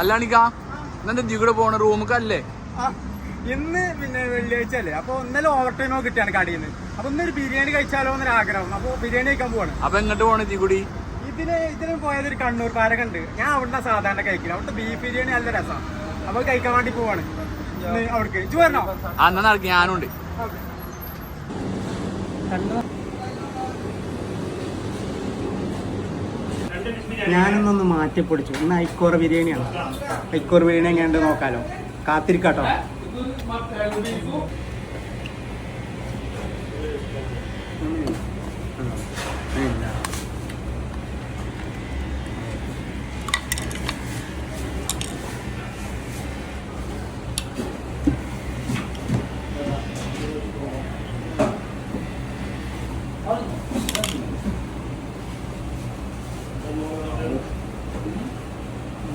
അല്ലാണിക്കാ എന്നെ ജി കൂടെ പോണ റൂമുക്കല്ലേ അല്ലേ? ഇന്ന് പിന്നെ വെള്ളിയാഴ്ച അല്ലേ? അപ്പൊ ഇന്നലെ ഓവർ ടൈമോ കിട്ടിയാണ് കടയിൽ നിന്ന് അപ്പൊ ഇന്നൊരു ബിരിയാണി കഴിച്ചാലോ എന്നൊരു ആഗ്രഹം. അപ്പൊ ബിരിയാണി കഴിക്കാൻ പോവാണ്. അപ്പൊ എങ്ങോട്ട് പോണ ജി കൂടി? ഇതിന് ഇതിന് പോയത് ഒരു കണ്ണൂർ പാരകുണ്ട് ഞാൻ അവിടുന്ന് സാധാരണ കഴിക്കില്ല അവിടുത്തെ ബീഫ് ബിരിയാണി നല്ല രസം. അപ്പൊ കഴിക്കാൻ വേണ്ടി പോവാണ്. അവർക്ക് അവിടേക്ക്. ഇജ്ജ് വരണോ? അന്നാ നടക്കും. ഞാനുണ്ട്. ഞാനൊന്നൊന്ന് മാറ്റിപ്പൊടിച്ചു ഇന്ന് ഐക്കോർ ബിരിയാണിയാണ്. ഐക്കോർ ബിരിയാണി എങ്ങനെയുണ്ട് നോക്കാലോ. കാത്തിരിക്കാട്ടോ.